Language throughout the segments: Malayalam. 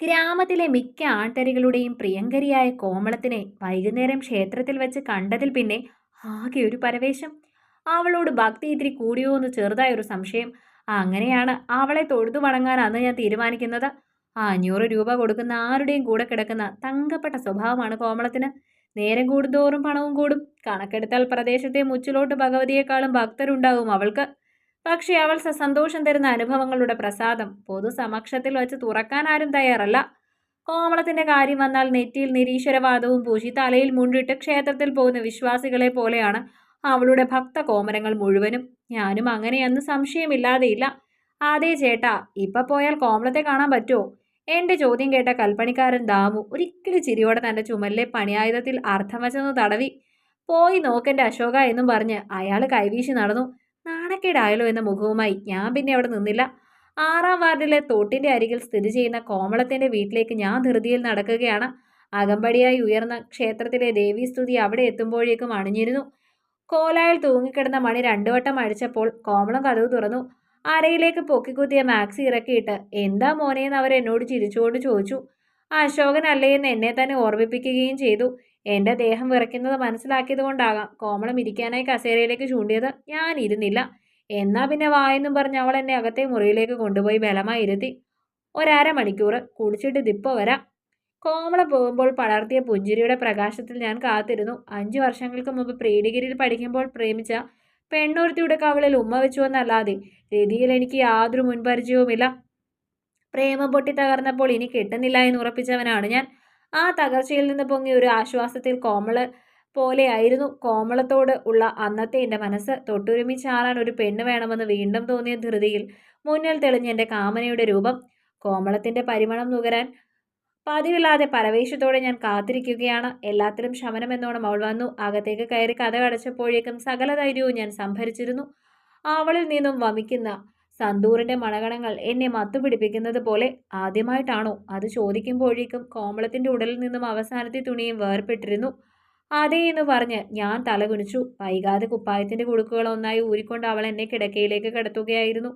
ഗ്രാമത്തിലെ മിക്ക ആട്ടരികളുടെയും പ്രിയങ്കരിയായ കോമളത്തിനെ വൈകുന്നേരം ക്ഷേത്രത്തിൽ വെച്ച് കണ്ടതിൽ പിന്നെ ആകെ ഒരു പരവേശം. അവളോട് ഭക്തി ഇത്തിരി കൂടിയോ എന്ന് ചെറുതായ ഒരു സംശയം. അങ്ങനെയാണ് അവളെ തൊഴുതു വണങ്ങാൻ അന്ന് ഞാൻ തീരുമാനിക്കുന്നത്. അഞ്ഞൂറ് രൂപ കൊടുക്കുന്ന ആരുടെയും കൂടെ കിടക്കുന്ന തങ്കപ്പെട്ട സ്വഭാവമാണ് കോമളത്തിന്. നേരം കൂടുന്തോറും പണവും കൂടും. കണക്കെടുത്താൽ പ്രദേശത്തെ മുച്ചിലോട്ട് ഭഗവതിയെക്കാളും ഭക്തരുണ്ടാവും അവൾക്ക്. പക്ഷേ അവൾ സസന്തോഷം സന്തോഷം തരുന്ന അനുഭവങ്ങളുടെ പ്രസാദം പൊതുസമക്ഷത്തിൽ വച്ച് തുറക്കാൻ ആരും തയ്യാറല്ല. കോമളത്തിന്റെ കാര്യം വന്നാൽ നെറ്റിയിൽ നിരീശ്വരവാദവും പൂശി തലയിൽ മുണ്ടിട്ട് ക്ഷേത്രത്തിൽ പോകുന്ന വിശ്വാസികളെ പോലെയാണ് അവളുടെ ഭക്ത കോമരങ്ങൾ മുഴുവനും. ഞാനും അങ്ങനെയെന്ന് സംശയമില്ലാതെയില്ല. അതേ ചേട്ടാ ഇപ്പൊ പോയാൽ കോമളത്തെ കാണാൻ പറ്റുമോ? എന്റെ ചോദ്യം കേട്ട കൽപ്പണിക്കാരൻ ദാമു ഒരിക്കലും ചിരിയോടെ തന്റെ ചുമലിലെ പണിയായുധത്തിൽ അർത്ഥം വച്ചെന്ന് തടവി. പോയി നോക്കെന്റെ അശോക എന്നും പറഞ്ഞ് അയാൾ കൈവീശി നടന്നു. നാണക്കേടായല്ലോ എന്ന മുഖവുമായി. ഞാൻ പിന്നെ അവിടെ നിന്നില്ല. ആറാം വാർഡിലെ തോട്ടിന്റെ അരികിൽ സ്ഥിതി ചെയ്യുന്ന കോമളത്തിന്റെ വീട്ടിലേക്ക് ഞാൻ ധൃതിയിൽ നടക്കുകയാണ്. അകമ്പടിയായി ഉയർന്ന ക്ഷേത്രത്തിലെ ദേവീസ്തുതി അവിടെ എത്തുമ്പോഴേക്കും അണിഞ്ഞിരുന്നു. കോലായിൽ തൂങ്ങിക്കിടന്ന മണി രണ്ടു വട്ടം അടിച്ചപ്പോൾ കോമളം കഥവ് തുറന്നു. അരയിലേക്ക് പൊക്കിക്കുത്തിയ മാക്സി ഇറക്കിയിട്ട് എന്താ മോനെയെന്ന് അവരെന്നോട് ചിരിച്ചുകൊണ്ട് ചോദിച്ചു. അശോകൻ അല്ലേ എന്ന് എന്നെ തന്നെ ഓർമ്മിപ്പിക്കുകയും ചെയ്തു. എന്റെ ദേഹം വിറയ്ക്കുന്നത് മനസ്സിലാക്കിയത് കൊണ്ടാകാം. കോമളം ഇരിക്കാനായി കസേരയിലേക്ക് ചൂണ്ടിയത് ഞാൻ ഇരുന്നില്ല. എന്നാ പിന്നെ വായെന്നും പറഞ്ഞ് അവൾ എന്നെ അകത്തെ മുറിയിലേക്ക് കൊണ്ടുപോയി ബലമായി ഇരുത്തി. ഒരര മണിക്കൂർ കുടിച്ചിട്ട് ദിപ്പോ വരാം. കോമള പോകുമ്പോൾ പടർത്തിയ പുഞ്ചിരിയുടെ പ്രകാശത്തിൽ ഞാൻ കാത്തിരുന്നു. അഞ്ചു വർഷങ്ങൾക്ക് മുമ്പ് പ്രീ ഡിഗ്രിയിൽ പഠിക്കുമ്പോൾ പ്രേമിച്ച പെണ്ണൊരുത്തിയുടെ കവളിൽ ഉമ്മ വെച്ചു എന്നല്ലാതെ രതിയിൽ എനിക്ക് യാതൊരു മുൻപരിചയവുമില്ല. പ്രേമം പൊട്ടി തകർന്നപ്പോൾ ഇനി കിട്ടുന്നില്ല എന്ന് ഉറപ്പിച്ചവനാണ് ഞാൻ. ആ തകർച്ചയിൽ നിന്ന് പൊങ്ങിയ ഒരു ആശ്വാസത്തിൽ കോമൾ പോലെയായിരുന്നു കോമളത്തോട് ഉള്ള അന്നത്തെ എന്റെ മനസ്സ്. തൊട്ടുരുമിച്ചാറാൻ ഒരു പെണ്ണ് വേണമെന്ന് വീണ്ടും തോന്നിയ ധൃതിയിൽ മുന്നിൽ തെളിഞ്ഞ എന്റെ കാമനയുടെ രൂപം. കോമളത്തിന്റെ പരിമണം നുകരാൻ പതിവില്ലാതെ പരവേശത്തോടെ ഞാൻ കാത്തിരിക്കുകയാണ്. എല്ലാത്തിലും ശമനമെന്നോണം അവൾ വന്നു. അകത്തേക്ക് കയറി കഥ അടച്ചപ്പോഴേക്കും സകല ധൈര്യവും ഞാൻ സംഭരിച്ചിരുന്നു. അവളിൽ നിന്നും വമിക്കുന്ന സന്തൂറിന്റെ മണഗണങ്ങൾ എന്നെ മത്തുപിടിപ്പിക്കുന്നത് പോലെ ആദ്യമായിട്ടാണോ? അത് ചോദിക്കുമ്പോഴേക്കും കോമളത്തിന്റെ ഉടലിൽ നിന്നും അവസാനത്തെ തുണിയും വേർപെട്ടിരുന്നു. അതേ എന്ന് പറഞ്ഞ് ഞാൻ തലകുനിച്ചു വൈകാതെ കുപ്പായത്തിന്റെ കുടുക്കുകൾ ഒന്നായി ഊരിക്കൊണ്ട് അവൾ എന്നെ കിടക്കയിലേക്ക് കിടത്തുകയായിരുന്നു.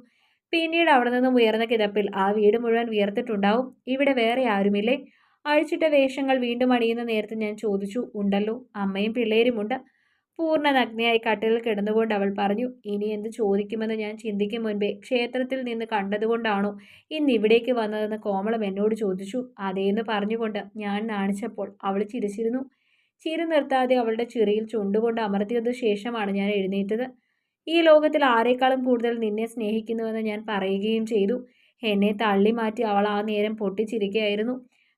പിന്നീട് അവിടെ നിന്നും ഉയർന്ന കിതപ്പിൽ ആ വീട് മുഴുവൻ വിയർത്തിട്ടുണ്ടാവും. ഇവിടെ വേറെ ആരുമില്ലേ? അഴിച്ചിട്ട വേഷങ്ങൾ വീണ്ടും അണിയുന്ന നേരത്തെ ഞാൻ ചോദിച്ചു ഉണ്ടല്ലോ അമ്മയും പിള്ളേരുമുണ്ട്. പൂർണ നഗ്നയായി കട്ടിലിൽ കിടന്നുകൊണ്ട് അവൾ പറഞ്ഞു ഇനി എന്ത് ചോദിക്കുമെന്ന് ഞാൻ ചിന്തിക്കും മുൻപേ. ക്ഷേത്രത്തിൽ നിന്ന് കണ്ടതുകൊണ്ടാണോ ഇന്ന് ഇവിടേക്ക് വന്നതെന്ന് കോമളം എന്നോട് ചോദിച്ചു. അതേന്ന് പറഞ്ഞുകൊണ്ട് ഞാൻ നാണിച്ചപ്പോൾ അവൾ ചിരിച്ചിരുന്നു. ചിരി നിർത്താതെ അവളുടെ ചിറിയിൽ ചുണ്ടുകൊണ്ട് അമർത്തിയത് ശേഷമാണ് ഞാൻ എഴുന്നേറ്റത്. ഈ ലോകത്തിൽ ആരെക്കാളും കൂടുതൽ നിന്നെ സ്നേഹിക്കുന്നുവെന്ന് ഞാൻ പറയുകയും ചെയ്തു. എന്നെ തള്ളി മാറ്റി അവൾ ആ നേരം പൊട്ടിച്ചിരിക്കുകയായിരുന്നു.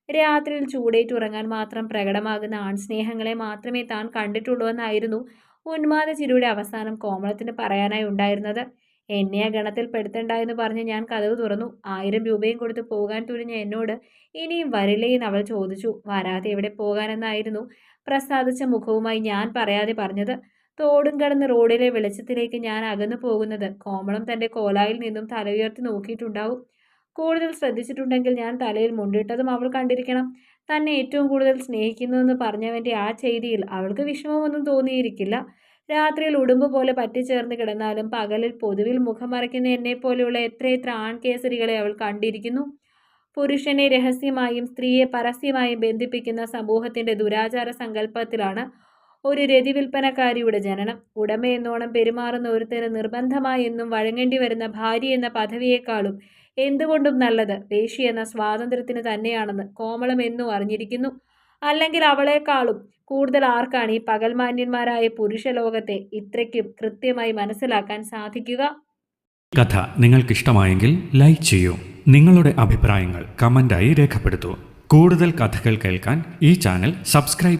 രാത്രിയിൽ ചൂടേറ്റ് ഉറങ്ങാൻ മാത്രം പ്രകടമാകുന്ന ആൺസ്നേഹങ്ങളെ മാത്രമേ താൻ കണ്ടിട്ടുള്ളൂ എന്നായിരുന്നു ഉന്മാദ ചിരിയുടെ അവസാനം കോമളത്തിന് പറയാനായി ഉണ്ടായിരുന്നത്. എന്നെ ആ ഗണത്തിൽ പെടുത്തണ്ട എന്ന് പറഞ്ഞ് ഞാൻ കഥവ് തുറന്നു. ആയിരം രൂപയും കൊടുത്ത് പോകാൻ തുനിഞ്ഞ എന്നോട് ഇനിയും വരില്ലേ എന്ന് അവൾ ചോദിച്ചു. വരാതെ എവിടെ പോകാനെന്നായിരുന്നു പ്രസാദിച്ച മുഖവുമായി ഞാൻ പറയാതെ പറഞ്ഞത്. തോടും കടന്ന് റോഡിലെ വെളിച്ചത്തിലേക്ക് ഞാൻ അകന്നു പോകുന്നത്. കോമളം തന്റെ കോലായിൽ നിന്നും തല ഉയർത്തി നോക്കിയിട്ടുണ്ടാവും. കൂടുതൽ ശ്രദ്ധിച്ചിട്ടുണ്ടെങ്കിൽ ഞാൻ തലയിൽ മുണ്ടിട്ടതും അവൾ കണ്ടിരിക്കണം. തന്നെ ഏറ്റവും കൂടുതൽ സ്നേഹിക്കുന്നുവെന്ന് പറഞ്ഞവന്റെ ആ ചെയ്തിയിൽ അവൾക്ക് വിഷമമൊന്നും തോന്നിയിരിക്കില്ല. രാത്രിയിൽ ഉടുമ്പ് പോലെ പറ്റിച്ചേർന്ന് കിടന്നാലും പകലിൽ പൊതുവിൽ മുഖം മറയ്ക്കുന്ന എന്നെ പോലെയുള്ള എത്രയെത്ര ആൺകേസരികളെ അവൾ കണ്ടിരിക്കുന്നു. പുരുഷനെ രഹസ്യമായും സ്ത്രീയെ പരസ്യമായും ബന്ധിപ്പിക്കുന്ന സമൂഹത്തിന്റെ ദുരാചാര സങ്കല്പത്തിലാണ് ഒരു രതി വിൽപ്പനക്കാരിയുടെ ജനനം. ഉടമയെന്നോണം പെരുമാറുന്ന ഒരുത്തന് നിർബന്ധമായി എന്നും വഴങ്ങേണ്ടി വരുന്ന ഭാര്യ എന്ന പദവിയേക്കാളും എന്തുകൊണ്ടും നല്ലത്. വേശി എന്ന സ്വാതന്ത്ര്യത്തിന് തന്നെയാണെന്ന് കോമളം എന്നും അറിഞ്ഞിരിക്കുന്നു. അല്ലെങ്കിൽ അവളെക്കാളും കൂടുതൽ ആർക്കാണ് ഈ പകൽമാന്യന്മാരായ പുരുഷ ലോകത്തെ ഇത്രയ്ക്കും കൃത്യമായി മനസ്സിലാക്കാൻ സാധിക്കുക? കഥ നിങ്ങൾക്കിഷ്ടമായെങ്കിൽ ലൈക്ക് ചെയ്യൂ. നിങ്ങളുടെ അഭിപ്രായങ്ങൾ കമന്റായി രേഖപ്പെടുത്തൂ. കൂടുതൽ കഥകൾ കേൾക്കാൻ ഈ ചാനൽ സബ്സ്ക്രൈബ്